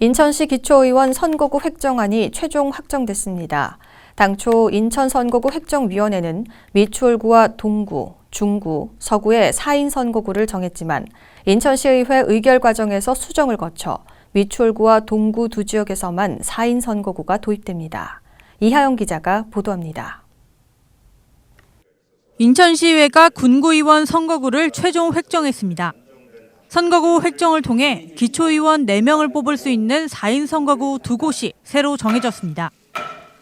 인천시 기초의원 선거구 획정안이 최종 확정됐습니다. 당초 인천 선거구 획정위원회는 미추홀구와 동구, 중구, 서구의 4인 선거구를 정했지만 인천시의회 의결 과정에서 수정을 거쳐 미추홀구와 동구 두 지역에서만 4인 선거구가 도입됩니다. 이하영 기자가 보도합니다. 인천시의회가 군구의원 선거구를 최종 획정했습니다. 선거구 획정을 통해 기초의원 4명을 뽑을 수 있는 4인 선거구 두 곳이 새로 정해졌습니다.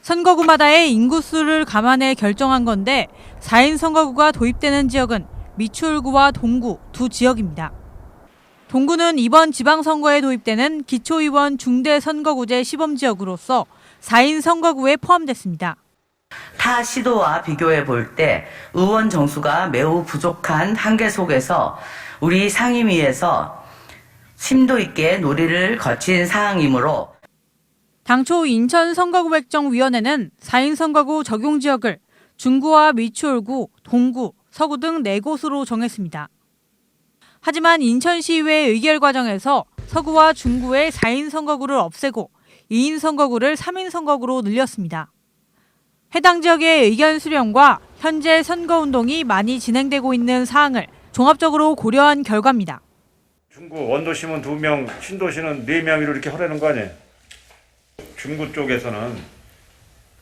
선거구마다의 인구수를 감안해 결정한 건데 4인 선거구가 도입되는 지역은 미추홀구와 동구 두 지역입니다. 동구는 이번 지방선거에 도입되는 기초의원 중대 선거구제 시범지역으로서 4인 선거구에 포함됐습니다. 타 시도와 비교해 볼 때 의원 정수가 매우 부족한 한계 속에서 우리 상임위에서 심도 있게 논의를 거친 사항이므로 당초 인천 선거구획정위원회는 4인 선거구 적용 지역을 중구와 미추홀구, 동구, 서구 등 4곳으로 정했습니다. 하지만 인천시의회 의결 과정에서 서구와 중구의 4인 선거구를 없애고 2인 선거구를 3인 선거구로 늘렸습니다. 해당 지역의 의견 수렴과 현재 선거운동이 많이 진행되고 있는 사항을 종합적으로 고려한 결과입니다. 중구 원도시면 두 명, 신도시는 네 명으로 이렇게 하라는 거 아니에요? 중구 쪽에서는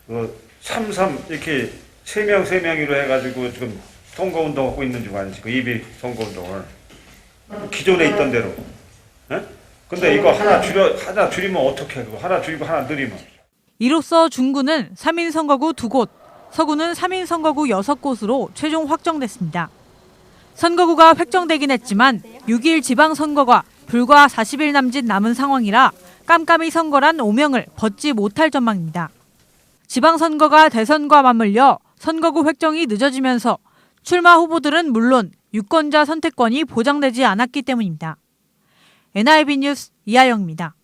그 삼삼 이렇게 세 명, 세 명으로 해가지고 지금 선거 운동 하고 있는 중 아니지? 그 이비 선거 운동을 기존에 있던 대로. 예? 근데 이거 하나 줄여 하나 줄이면 어떻게? 그거 하나 줄이고 하나 늘리면. 이로써 중구는 3인 선거구 2곳, 서구는 3인 선거구 6곳으로 최종 확정됐습니다. 선거구가 획정되긴 했지만 6일 지방선거가 불과 40일 남짓 남은 상황이라 깜깜이 선거란 오명을 벗지 못할 전망입니다. 지방선거가 대선과 맞물려 선거구 획정이 늦어지면서 출마 후보들은 물론 유권자 선택권이 보장되지 않았기 때문입니다. NIB 뉴스 이하영입니다.